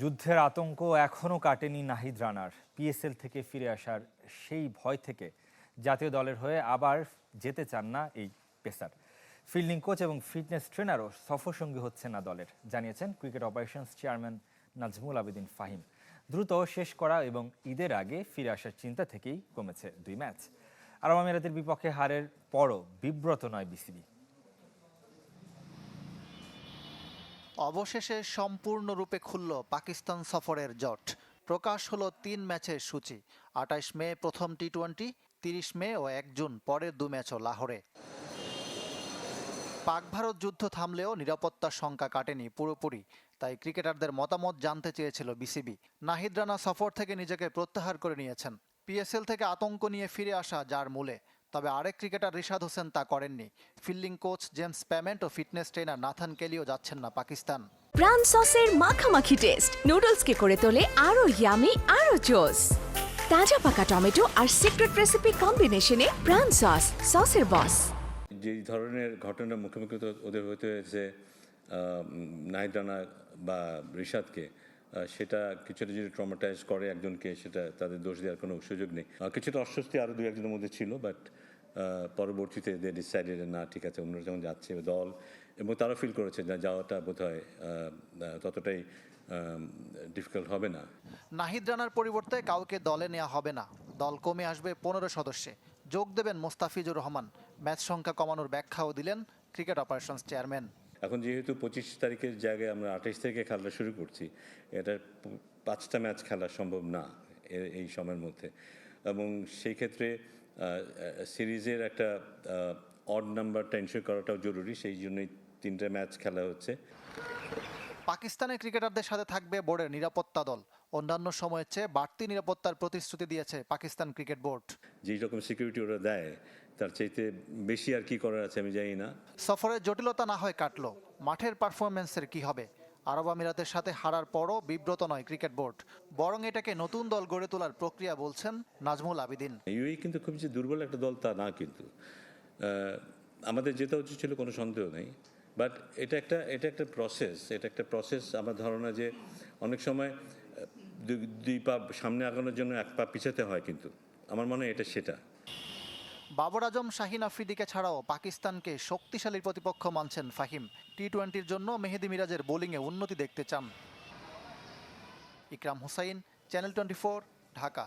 যুদ্ধের আতঙ্ক এখনও কাটেনি নাহিদ রানার। পিএসএল থেকে ফিরে আসার সেই ভয় থেকে জাতীয় দলের হয়ে আবার যেতে চান না এই পেসার। ফিল্ডিং কোচ এবং ফিটনেস ট্রেনারও সফরসঙ্গী হচ্ছে না দলের, জানিয়েছেন cricket operations chairman Najmul Abedin Fahim. দ্রুত শেষ করা এবং ঈদের আগে ফিরে আসার চিন্তা থেকেই কমেছে দুই ম্যাচ। আরব আমিরাতের বিপক্ষে হারের পরও বিব্রত নয় বিসিবি। অবশেষে সম্পূর্ণরূপে খুলল পাকিস্তান সফরের জট। প্রকাশ হলো তিন ম্যাচের সূচি। আটাইশ মে প্রথম টি টোয়েন্টি তিরিশ মে ও এক জুন পরের দু ম্যাচও লাহোরে। পাক ভারত যুদ্ধ থামলেও নিরাপত্তার শঙ্কা কাটেনি পুরোপুরি, তাই ক্রিকেটারদের মতামত জানতে চেয়েছিল বিসিবি। নাহিদ রানা সফর থেকে নিজেকে প্রত্যাহার করে নিয়েছেন। পিএসএল থেকে আতঙ্ক নিয়ে ফিরে আসা যার মূলে তবে আরেক ক্রিকেটার রিশাদ হোসেন তা করেননি। ফিল্ডিং কোচ জেমস প্যামেন্ট ও ফিটনেস ট্রেনার নাথান কেলিও যাচ্ছেন না পাকিস্তান। প্রাণ সসের মাখামাখি টেস্ট। নুডলসকে করে তোলে আরও ইয়ামি আরও জোস। তাজা পাকা টমেটো আর সিক্রেট রেসিপি কম্বিনেশনে প্রাণ সস সসের বস। যে ধরনের ঘটনার মুখোমুখি ওদের হতে হয়েছে নাহিদ রানা বা রিশাদকে সেটা কিছুটা যদি ট্রমাটাইজ করে একজনকে, সেটা তাদের দোষ দেওয়ার কোনো সুযোগ নেই। কিছুটা অস্বস্তি আরও দু একজনের মধ্যে ছিল বাট পরবর্তীতে দে ডিসাইডেড না, ঠিক আছে অন্যরা যখন যাচ্ছে দল, এবং তারা ফিল করেছে না, যাওয়াটা বোধ হয় ততটাই ডিফিকাল্ট হবে না। নাহিদ রানার পরিবর্তে কাউকে দলে নেওয়া হবে না। দল কমে আসবে পনেরো সদস্যে। যোগ দেবেন মোস্তাফিজুর রহমান। ম্যাচ সংখ্যা কমানোর ব্যাখ্যাও দিলেন ক্রিকেট অপারেশনস চেয়ারম্যান। এখন যেহেতু পঁচিশ তারিখের জায়গায় আমরা আঠাইশ তারিখে খেলা শুরু করছি, এটা পাঁচটা ম্যাচ খেলা সম্ভব না এই সময়ের মধ্যে। এবং সেই ক্ষেত্রে সিরিজের একটা অড নাম্বারটা এনশিওর করাটাও জরুরি, সেই জন্যই তিনটে ম্যাচ খেলা হচ্ছে। পাকিস্তানের ক্রিকেটারদের সাথে থাকবে বোর্ডের নিরাপত্তা দল। অন্যান্য সময়ের চেয়ে বাড়তি নিরাপত্তার প্রতিশ্রুতি দিয়েছে পাকিস্তান ক্রিকেট বোর্ড। যেই রকম সিকিউরিটি ওরা দেয় তার চাইতে বেশি আর কি করার আছে আমি জানি না। সফরের জটিলতা না হয় কাটলো মাঠের পারফরমেন্সের কি হবে? আরব আমিরাতের সাথে হারার পরও বিব্রত নয় ক্রিকেট বোর্ড বরং এটাকে নতুন দল গড়ে তোলার প্রক্রিয়া বলছেন নাজমুল আবিদিন। ইউএই কিন্তু খুব যে দুর্বল একটা দল তা না কিন্তু। আমাদের যেটা উচিত ছিল কোনো সন্দেহ নেই বাট এটা একটা এটা একটা প্রসেস এটা একটা প্রসেস আমার ধারণা যে অনেক সময় দুই পা সামনে আগানোর জন্য এক পা পিছাতে হয় কিন্তু। আমার মনে হয় এটা সেটা। বাবর আজম, শাহিন আফ্রিদিকে ছাড়াও পাকিস্তানকে শক্তিশালী প্রতিপক্ষ মানছেন ফাহিম। টি টোয়েন্টির জন্য মেহেদি মিরাজের বোলিংয়ে উন্নতি দেখতে চান। Ikram Hussain, channel twenty Dhaka.